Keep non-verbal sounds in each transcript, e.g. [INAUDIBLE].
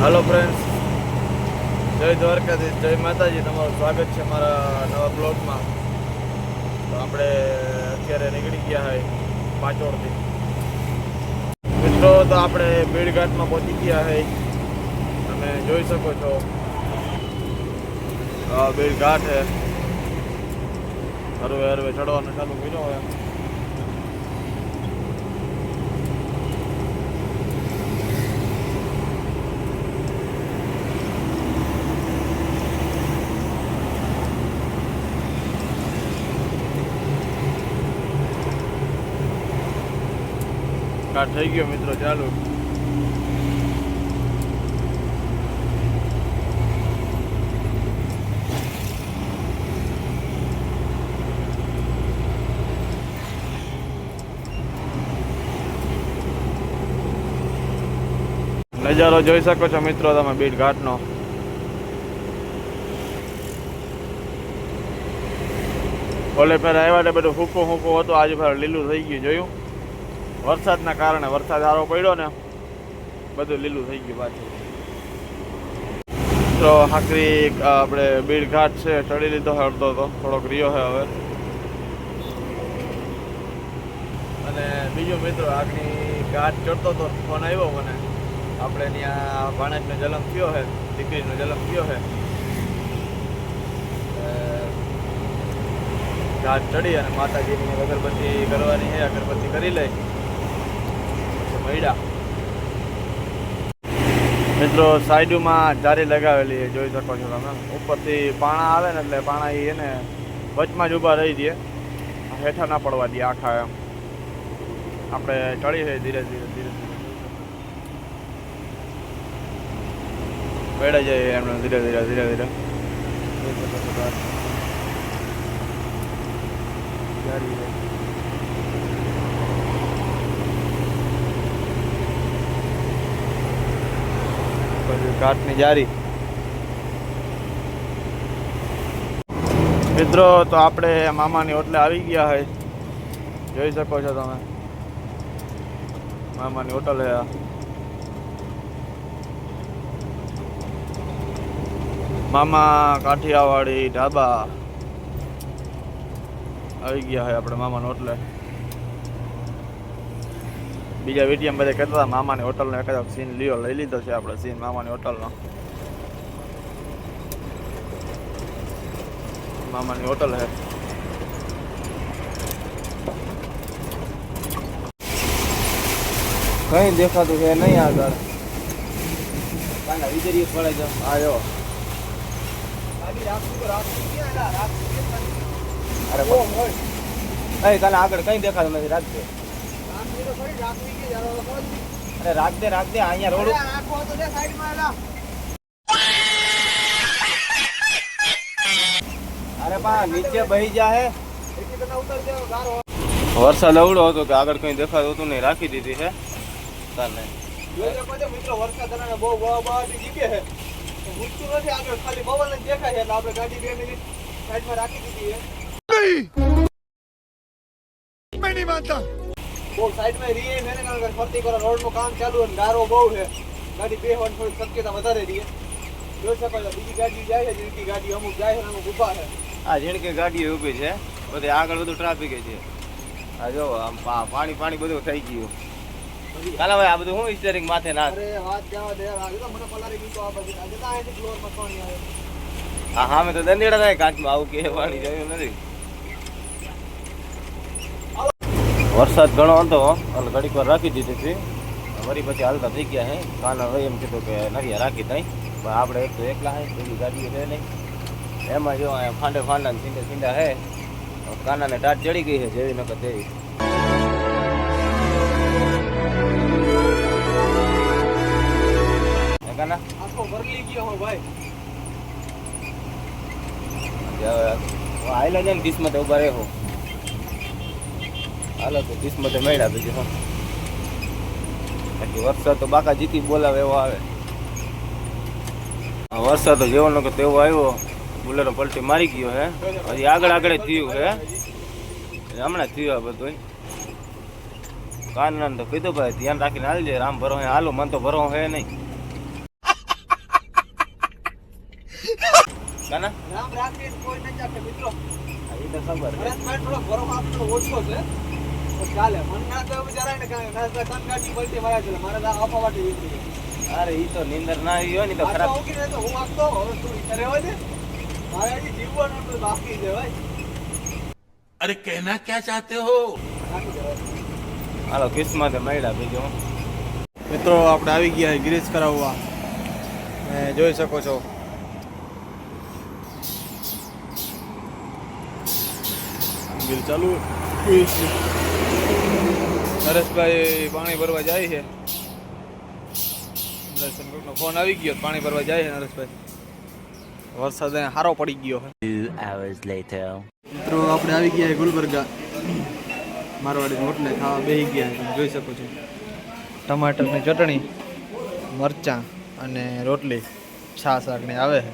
હાલો friends જય દ્વારકાધીશ, જય માતાજી. તમારું સ્વાગત છે મારા નવા બ્લોગમાં. તો આપણે અત્યારે નીકળી ગયા હોય પાંચોડથી મિત્રો, તો આપણે ભીડઘાટમાં પહોંચી ગયા હોય તમે જોઈ શકો છો. ભીડઘાટ હે. હરવે હરવે ચડવાનું ચાલુ કર્યો હોય ઘાટ થઈ ગયો મિત્રો, ચાલુ. નજારો જોઈ શકો છો મિત્રો તમે બીટ ઘાટનો. ઓલે ફેર આવ્યા એટલે બધું ફૂકો ફૂકો હતો, આજે ફેર લીલું થઈ ગયું, જોયું? વરસાદના કારણે વરસાદ સારો પડ્યો ને, બધું લીલું થઈ ગયું પાછું. તો હાકરી આપણે બીડ ઘાટ છે, ચડી લીધો છે અડધો તો, થોડોક રહ્યો છે હવે. અને બીજો મિત્રો આગની ઘાટ ચડતો તો ફોન આવ્યો મને. આપણે ત્યાં ભાણેજનો જન્મ થયો છે, દીકરીનો જન્મ થયો છે. ઘાટ ચડી અને માતાજીની અગરબત્તી કરવાની છે, અગરબત્તી કરી લઈ. મિત્રો, સાઈડમાં જારી લગાવેલી જોઈ શકો છો તમે. ઉપરથી પાણા આવે ને એટલે પાણા એને વચમાં જ ઊભા રહી દે. હેઠા ના પડવા દે આખા એમ. આપણે ચડી છે ધીરે ધીરે ધીરે ધીરે. બેડા જઈએ એમને ધીરે ધીરે ધીરે ધીરે. જારી કાઠની જારી. મિત્રો, તો આપણે મામાની હોટલે આવી ગયા હોય જોઈ શકો છો તમે. મામાની હોટલ આ. મામા કાઠિયાવાડી ઢાબા. આવી ગયા હોય આપણે મામાની હોટલે. બીજા વીડિયો બધા કહેતા હતા મામાની હોટલનો એકાદો સીન લ્યો લઈ લીધો છે આપણે સીન મામાની હોટલનો મામાની હોટલ હે. કઈ દેખાતું છે નહીં આગળ. કાંડા વિજરી પડે છે આ જો અરે એ કાલે આગળ કઈ દેખાતું નથી રાખજે અરે રાખ દે રાખ દે અહીંયા રોડ અરે પા નીચે બહી જા હે વરસાદ અવડો હતો કે આગળ કઈ દેખાતું હતું નહીં રાખી દીધી છે તાને મિત્રો વરસાદ દરમિયાન બહુ બહાટી જીકે છે ઊંચું નથી આગળ ખાલી પવન જ દેખાય છે એટલે આપણે ગાડી બે મિનિટ સાઈડમાં રાખી દીધી છે બહુ સાઈડમાં રહીએ મેને કારણ ફરતી કરો રોડનું કામ ચાલુ અને ગારો બહુ છે. ગાડી બેહવાની થોડી શક્યતા વધારે રહીએ જોઈ શકો છો બીજી ગાડી જાય છે જીણકી ગાડી અમુક જાય છે અમુક ઊભા છે. આ ઝીણકી ગાડી ઊભી છે બધે આગળ બધું ટ્રાફિક છે. આ જો આમ પાણી પાણી બધું થઈ ગયું. કાલા ભાઈ આ બધું હું સ્ટેરિંગ માથે ના અરે વાત જવા દે આજે તો મને પલારી ગયું તો આ આજે પાણી આવે. હા સામે તો દંદેડા થાય કાચમાં આવું કે પાણી જોયું નથી. વરસાદ ઘણો હતો એટલે ઘડીક વાર રાખી દીધી હતી. વળી પછી હાલતા થઈ ગયા હે. કાના હવે એમ કીધું કે નરિયા રાખી દઈ. પણ આપણે એક તો એકલા હે બીજી ગાડી છે નહીં. એમાં જો ફાંડે ફાંડા ને સીંડા સીંડા હે કાનાને ટાટ ચડી ગઈ છે જેવી નકર તેવી. કાના? આખો ભરલી ગયો હો ભાઈ. આયલા ને કિસ્મત ઊભા રહે હાલો તો કિસ્મતે મળ્યા પછી હા. બાકી વરસાદ તો બાકા જીતી બોલાવે એવો આવે. વરસાદ તો જેવો નો કે તેવો આવ્યો બુલેરો પલટી મારી ગયો હે. હજી આગળ આગળ થયું હે. હમણાં થયું આ બધું. કાન તો કીધું ભાઈ ધ્યાન રાખીને હાલજે રામ ભરો હે. હાલો મન તો ભરો હે નહીં. [LAUGHS] કાના? રામ રાખીને કોઈ નથી આપે મિત્રો. હા, તો ખબર ઓછો છે. અરે ઈ તો નીંદર ના આવી હોય ને તો ખરાબ. હું આપતો હવે તું વિચારે હોય મારે હજી જીવવાનું બાકી છે ભાઈ. અરે કહેના ક્યાં ચાહતે હો? હાલો કિસ્મત મળ્યા બીજો. મિત્રો આપણે આવી ગયા ગિરીશ કરાવવા. જોઈ શકો છો. ચાલુ નરેશભાઈ પાણી ભરવા જાય છે. નરેશનો ફોન આવી ગયો પાણી ભરવા જાય છે નરેશભાઈ. વરસાદ હારો સારો પડી ગયો છે. Two hours later. મિત્રો આપણે આવી ગયા છે ગુલબર્ગા. મારવાડી હોટલે ખાવા બેસી ગયા જોઈ શકો છો. ટમાટરની ચટણી મરચાં અને રોટલી. છાશ રાખને આવે છે.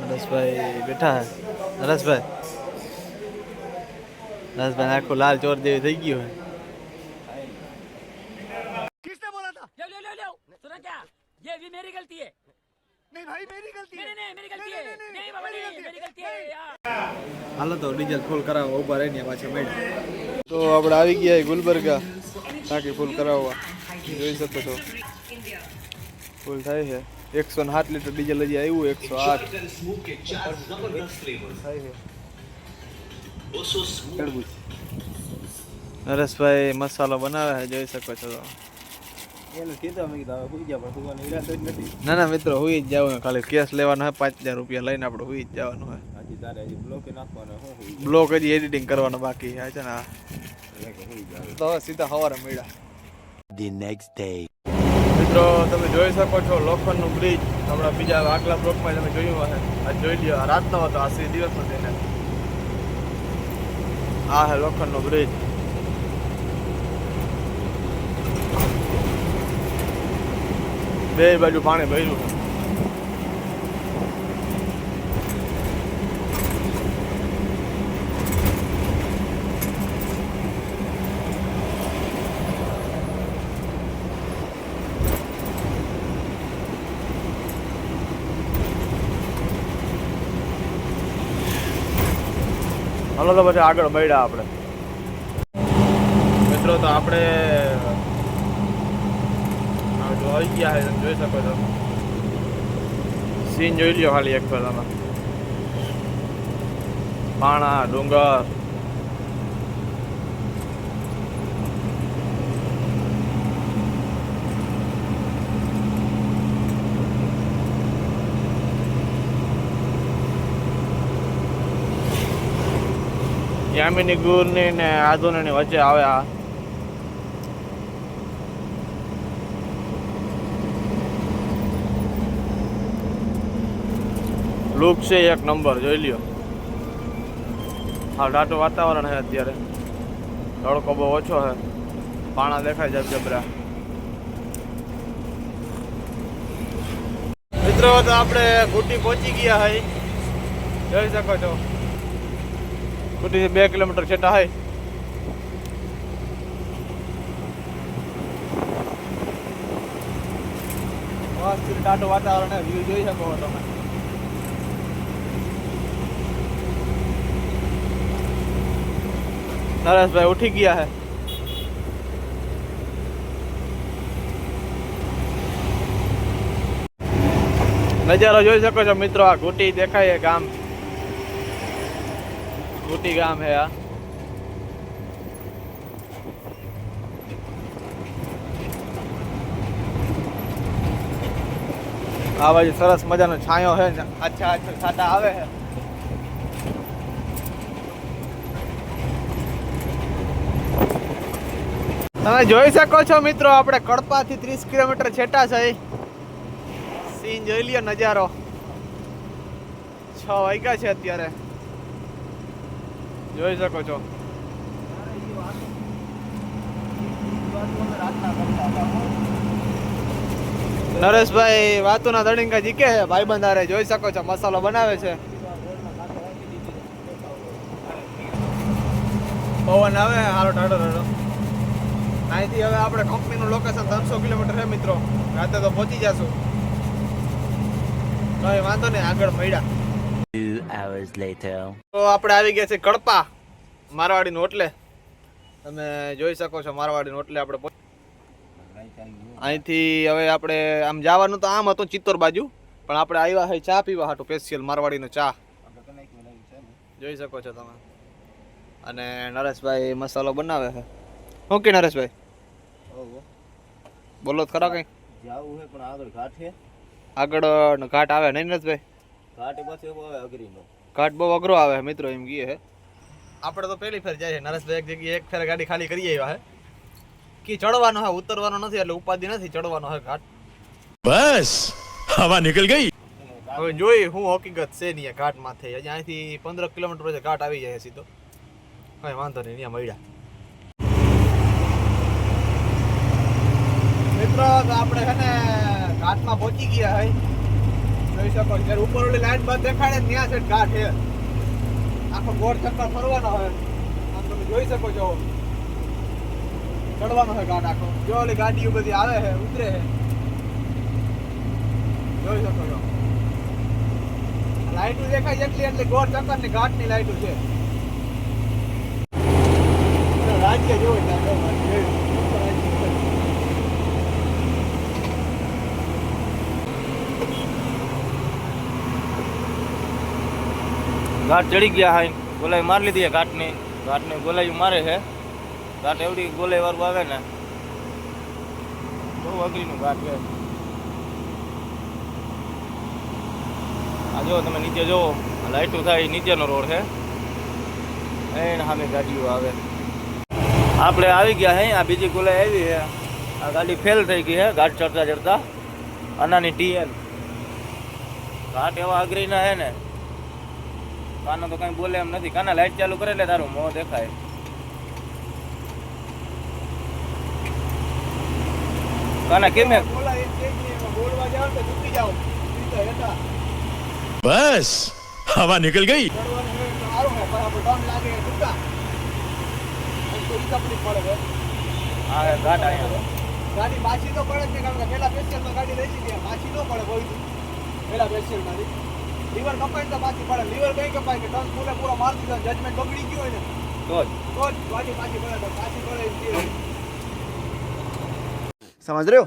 નરેશભાઈ બેઠા છે. નરેશભાઈ નરેશભાઈ આખું લાલ ચોર જેવી થઈ ગયું છે लो लो लो लो सुना क्या ये भी मेरी गलती है नहीं भाई मेरी गलती है नहीं नहीं मेरी गलती है नहीं बाबा नहीं मेरी गलती है यार હાલો તો ડીઝલ ફૂલ કરાવવા ઊભા રહીને પાછા મેળ તો આપણે આવી ગયા છે ગુલબર્ગા ટાંકી ફૂલ કરાવવા જોઈ શકો છો ફૂલ થાય છે એકસો ને સાત લીટર ડીઝલ હજી આવ્યું એકસો આઠ થાય છે તરબૂચ. નરેશભાઈ મસાલો બનાવે છે જોઈ શકો છો તો. એનું કીધું અમે કીધું હવે સુઈ ગયા પણ સુવાનો ઈરાદો જ નથી. ના ના મિત્રો હુઈ જ જવાનું ખાલી કેસ લેવાનો હોય પાંચ હજાર રૂપિયા લઈને આપણે હુઈ જ જવાનું હોય હજી તારે હજી બ્લોકે નાખવાનો બ્લોક હજી એડિટિંગ કરવાનો બાકી છે છે ને તો સીધા સવારે મળ્યા. ધી નેક્સ્ટ ડે મિત્રો તમે જોઈ શકો છો લોખંડનું બ્રિજ હમણાં બીજા આગલા બ્લોકમાં તમે જોયું હશે. આ જોઈ લ્યો આ રાતનો હતો આ દિવસ દિવસનો તેને આ હે લોખંડનો બ્રિજ બે બાજુ પાણી ભર્યું હાલો પછી આગળ મળ્યા આપણે. મિત્રો, તો આપણે આવી ગયા છે જોઈ શકો છો. સીન જોઈ લ્યો ખાલી એક તમે પાણા ડુંગર. યામિની ગુરની ને આધુની વચ્ચે આવે આ લુક છે એક નંબર, જોઈ લ્યો. હા ડાટું વાતાવરણ છે અત્યારે. તડકો બહુ ઓછો છે. પાણા દેખાય જબ જબરા. મિત્રો, તો આપણે ગુટી પહોંચી ગયા હોય જોઈ શકો છો. ગુટી બે કિલોમીટર મસ્ત ટાટું વાતાવરણ છે વ્યૂ જોઈ શકો તમે. નરેશભાઈ ઉઠી ગયા હે. નજારો જોઈ શકો છો મિત્રો, આ ઘૂંટી દેખાય ગામ ઘૂંટી ગામ હે આ. બાજુ સરસ મજાનો છાંયો છે ને અચ્છા છાટા આવે છે તમે જોઈ શકો છો મિત્રો, આપણે કડપાથી ત્રીસ કિલોમીટર છેટા છે સીન જોઈ લ્યો નજારો. છ વાગ્યા છે અત્યારે. જોઈ શકો છો. નરેશભાઈ વાતુના દડિંગા જીકે છે ભાઈ બંધારે જોઈ શકો છો, મસાલો બનાવે છે. પવન આવે હારો ટાઢો ટાઢો. અહીંથી હવે આપણે કંપનીનું લોકેશન ત્રણસો કિલોમીટર છે, મિત્રો. રાતે તો પહોંચી જશું. કઈ વાંધો નહીં, આગળ મળ્યા. Hours later. તો આપણે આવી ગયા છે કડપા મારવાડી હોટલે તમે જોઈ શકો છો મારવાડી હોટલે આપણે અહીંથી હવે આપણે આમ જવાનું તો આમ હતું ચિત્તોર બાજુ પણ આપણે આવ્યા હોય ચા પીવા હાટું સ્પેશિયલ મારવાડીનો ચા. જોઈ શકો છો તમે. અને નરેશભાઈ મસાલો બનાવે છે. શું કે નરેશભાઈ? બોલો તો ખરા કંઈ. જાવું છે પણ આગળ ઘાટ છે. આગળ ઘાટ આવે નહીં નરેશભાઈ? ઘાટ પાછો બહુ અઘરીનો. ઘાટ બહુ અઘરો આવે મિત્રો એમ કહીએ હે આપણે તો પહેલી ફેર જાય છે. નરેશભાઈ એક જગ્યાએ એક ફેર ગાડી ખાલી કરી આવ્યા હે કે ચડવાનો હે ઉતરવાનો નથી એટલે ઉપાધિ નથી ચડવાનો હે ઘાટ. બસ હવા નીકળ ગઈ. હવે જોઈ હું હકીકત છે નહીં ઘાટ માથે અહીંયા અહીંથી પંદર કિલોમીટર પછી ઘાટ આવી જાય સીધો. કઈ વાંધો નહીં ત્યાં મળ્યા. મિત્રો આપણે છે ને ઘાટમાં પહોંચી ગયા હોય જોઈ શકો જ્યારે ઉપર ઓલી લાઈન બંધ દેખાડે ત્યાં છે ઘાટ છે. આખો ગોળ ચક્કર ફરવાનો હોય. આમ તમે જોઈ શકો છો. ચડવાનો છે ઘાટ આખો. જો ઓલી ગાડીઓ બધી આવે છે, ઉતરે છે. જોઈ શકો છો. લાઈટો દેખાય એટલી એટલી ગોળ ચક્કરની ઘાટની લાઈટો છે. રાજ્ય જોવો ત્યાં જો રાજ્ય જોયું. રાજ્ય છે. ઘાટ ચડી ગયા હાઈ ગોલાઈ મારી લીધી ઘાટની ઘાટની ગોલાઈ મારે છે. ઘાટ એવડી ગોલાઈ વાળું આવે ને. બહુ અઘરીનું ઘાટ છે. આ જો તમે નીચે જુઓ લાઇટું થાય, નીચેનો રોડ છે. એને સામે ગાડીઓ આવે. આપણે આવી ગયા હે, આ બીજી ગોલાઈ આવી છે આ ગાડી ફેલ થઈ ગઈ છે ઘાટ ચડતા ચડતા. અનાની ટીએન ઘાટ એવા અઘરીના હે ને. કાનો તો કઈ બોલે એમ નથી. કાના લાઈટ ચાલુ કરે એટલે તારું મોં દેખાય. કાના કેમે? બસ હવા નીકળ ગઈ. ગાડી પાછી તો પડે જ કારણ કે પેલા પેશિયલ ગાડી લઈ જઈએ પાછી ન પડે કોઈ પેલા પેશિયલમાંથી લીવર કપાય તો પાછી પડે. લીવર કઈ કપાય કે ટર્ન પૂરે પૂરો મારી દીધો જજમેન્ટ બગડી ગયું હોય ને. તો જ. તો જ પાછી પાછી પડે તો પાછી પડે સમજ રહ્યો?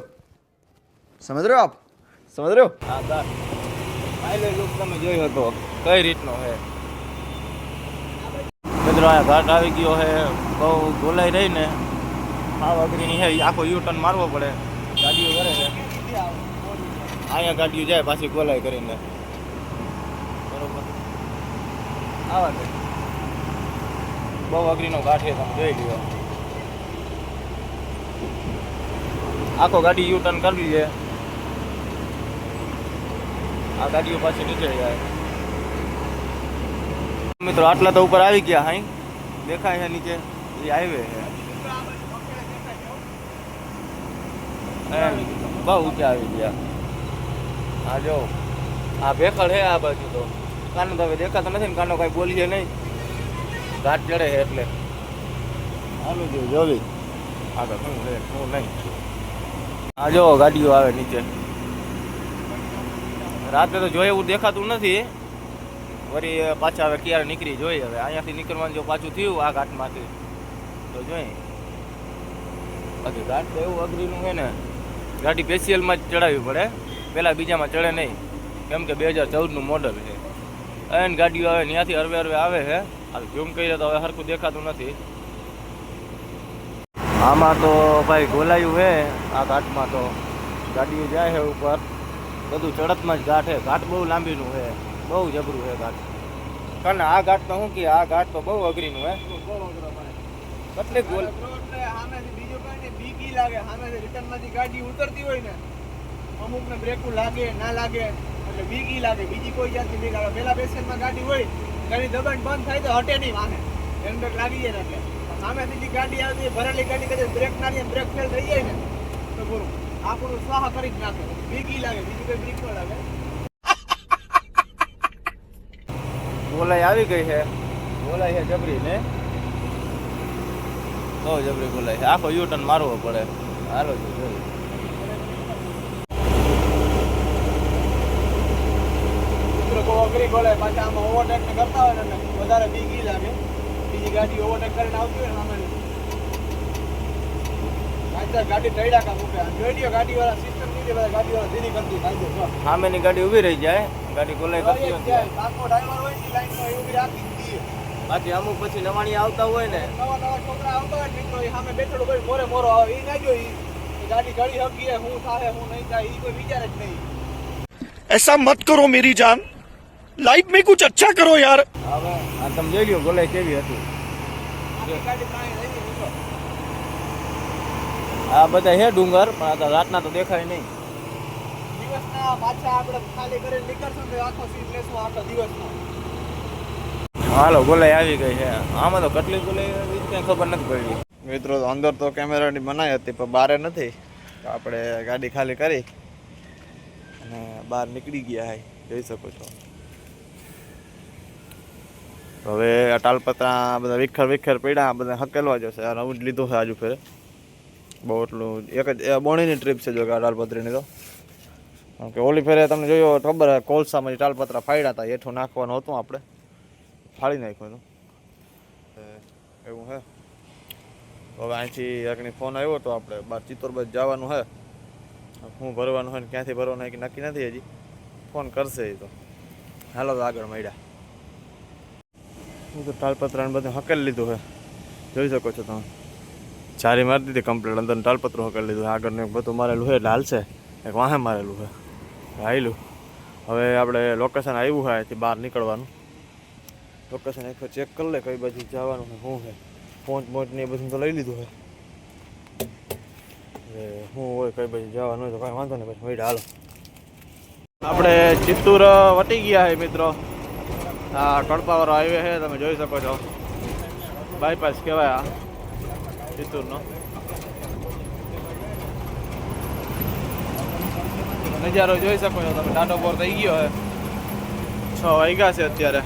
સમજ રહ્યો આપ? સમજ રહ્યો? હા સર પાયલો લુક તમે જોયો હતો. કઈ રીતનો હે મિત્રો આ ઘાટ આવી ગયો હે બહુ ગોલાઈ રહી ને. આ અઘરીની હે આખો યુ ટર્ન મારવો પડે. ગાડીઓ કરે છે. અહીંયા ગાડીઓ જાય પાછી ગોલાઈ કરીને. આવા છે બહુ અઘરીનો ઘાટ છે તમે જોઈ લ્યો. આખો ગાડી યુ ટર્ન કરવી છે આ ગાડીઓ પાછી નીચે જાય. મિત્રો આટલા તો ઉપર આવી ગયા હાઈ દેખાય છે નીચે. એ હાઈવે છે. એમ, બહુ ઊંચા આવી ગયા. હા જો આ ભેખડ છે આ બાજુ તો. કાનો તો હવે દેખાતો નથી ને કાનો કઈ બોલીએ નહીં. ઘાટ ચડે છે એટલે. આનું જો જોવી આગળ શું છે શું નહીં. આ જો ગાડીઓ આવે નીચે. રાતે તો જોઈએ એવું દેખાતું નથી. વળી પાછા હવે ક્યારે નીકળી જોઈએ હવે. અહીંયાથી નીકળવાનું જો પાછું થયું આ ઘાટમાંથી. તો જોઈએ બાકી ઘાટ તો એવું અઘરીનું છે ને. ગાડી સ્પેશિયલમાં જ ચડાવવી પડે. પહેલાં બીજામાં ચડે નહીં. કેમ કે બે હજાર ચૌદનું મોડલ છે. અને ગાડીઓ આવે ત્યાંથી હરવે હરવે આવે છે. આ ઝૂમ કરીએ તો હવે સરખું દેખાતું નથી. આમાં તો ભાઈ ગોલાયું છે, આ ઘાટમાં તો. ગાડીઓ જાય છે ઉપર. બધું ચડતમાં જ ઘાટ છે. ઘાટ બહુ લાંબીનું છે. બહુ જબરું છે ઘાટ. કારણ આ ઘાટ તો શું કે, આ ઘાટ તો બહુ અઘરીનું હે કેટલીક ગોલ એટલે બીજું કઈ નહીં, બીક લાગે. સામે રિટર્નમાંથી ગાડી ઉતરતી હોય ને, અમુકને બ્રેકું લાગે, ના લાગે. એટલે બીક ઈ લાગે. બીજી કોઈ જાતની બીક આવે પેલા પેશન્ટમાં ગાડી હોય ગાડી દબાણ બંધ થાય તો હટે નહીં વાહે બ્રેક લાગી જાય એટલે. સામેથી જે ગાડી આવતી ભરેલી ગાડી કદાચ બ્રેક ના લઈએ બ્રેક ફેલ થઈ જાય ને, તો પૂરું આપણું સ્વાહ કરી જ નાખે. બીક ઈ લાગે. બીજી કોઈ બીક ન લાગે. ગોલાઈ આવી ગઈ છે. ગોલાઈ છે જબરી ને? બહુ જબરી બોલાય છે. આખો યુ ટર્ન મારવો પડે. હાલો જો ઓગળી ગોળે પાછા આમાં ઓવરટેક ને કરતા હોય ને વધારે બીગી લાગે બીજી ગાડી ઓવરટેક કરીને આવતી હોય ને સામેની ગાડી ઊભી રહી જાય ગાડી કોલાઈ કરતી હોય બાકી અમુક પછી નવાણી આવતા હોય ને નવા નવા છોકરા આવતા હોય મિત્રો એ સામે બેઠેલો કોઈ મોરે મોરો આવે એ ના જોઈ ગાડી ઘડી હકી હું થાય હું નહીં થાય એ કોઈ વિચાર જ નહીં એસા મત કરો મેરી જાન લાઈફ મેં કુછ અચ્છા કરો યાર. હવે આ તમે જોઈ લ્યો ગોલાઈ કેવી હતી. આ બધા હે ડુંગર પણ આ રાતના તો દેખાય નહીં. હાલો ગોલાઈ આવી ગઈ છે આમાં તો કેટલી ગોલાઈ કઈ ખબર નથી પડી. મિત્રો અંદર તો કેમેરાની મનાઈ હતી પણ બારે નથી. આપણે ગાડી ખાલી કરી અને બહાર નીકળી ગયા હે જોઈ શકો છો. હવે આ તાલપત્રા બધા વિખર વિખર પડ્યા બધા હકેલવા જશે. આ નવું જ લીધું છે આજુ ફેરે. બહુ એટલું એક જ બોણીની ટ્રીપ છે જો કે આ તાલપત્રીની તો. કે ઓલી ફેરે તમને જોયો, ખબર હે કોલસામાં તાલપત્રા ફાડ્યા હતા એઠું નાખવાનું હતું આપણે. ફાડી નાખ્યું એવું હે. હવે અહીંથી એકની ફોન આવ્યો હતો આપણે બાર ચિત્તોરબાજ જવાનું હે. શું ભરવાનું હોય ને ક્યાંથી ભરવાનું હોય કે નક્કી નથી હજી. ફોન કરશે એ તો. હાલો તો આગળ મળ્યા. હું તો તાલપત્રાને બધું હકેલ લીધું છે. જોઈ શકો છો તમે. ચારી મારી દીધી કમ્પ્લીટ અંદર તાલપત્ર હકેલ લીધું આગળનું એક બધું મારેલું છે, એટલે હાલશે. એક વાહે મારેલું છે. હાયલું હવે આપણે લોકેશન આવ્યું હોય તે બહાર નીકળવાનું. લોકેશન એક ચેક કરી લે કઈ બાજુ જવાનું છે શું છે. પહોંચ પહોંચ ને એ બધું તો લઈ લીધું છે. શું હોય કઈ બાજુ જવાનું હોય તો કાંઈ વાંધો નહીં, પછી હાલો. આપણે ચિત્તુર વટી ગયા છે મિત્રો. આ કડપાવાળો હાઈવે છે, તમે જોઈ શકો છો. બાયપાસ કહેવાય આ, ચિત્તૂરનો. નજારો જોઈ શકો છો તમે ટાટો પોર થઈ ગયો છે. છ વાગ્યા છે અત્યારે.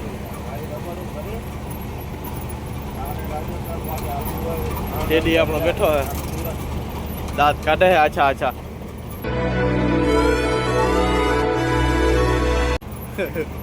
ડેડી આપણો બેઠો હે દાંત કાઢે છે, આછા આછા. [LAUGHS]